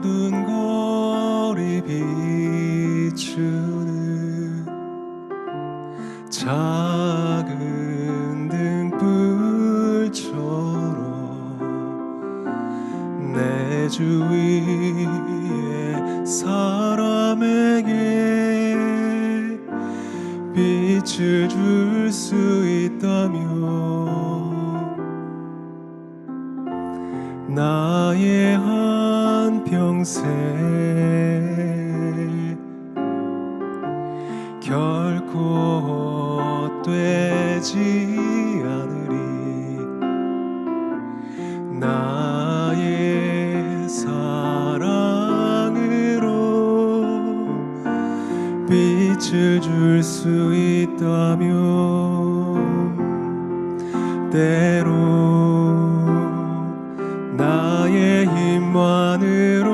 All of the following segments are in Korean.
어두운 거리 비추는 작은 등불처럼 내 주위에 사람에게 빛을 줄 수 있다면 나의 한 평생. 결코 헛되지 않으리. 나의 사랑으로 빛을 줄 수 있다면 때로 나의 힘만으로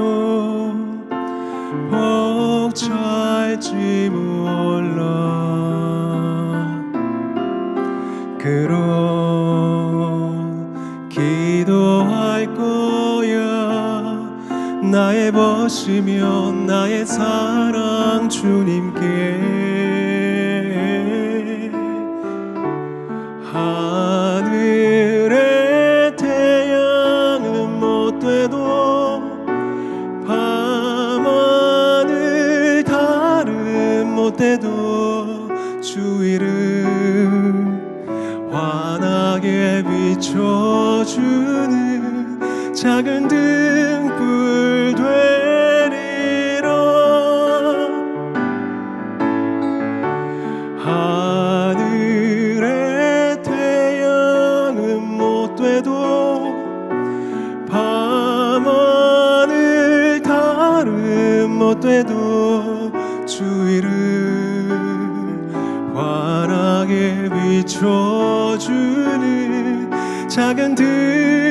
벅찰지 몰라 그럼 기도할 거야. 나의 벗이면 나의 사랑 주님께. 하 밤하늘 달은 못 돼도 주위를 환하게 비춰주는 작은 등불 되리라 돼도 주위를 환하게 비춰주는 작은 등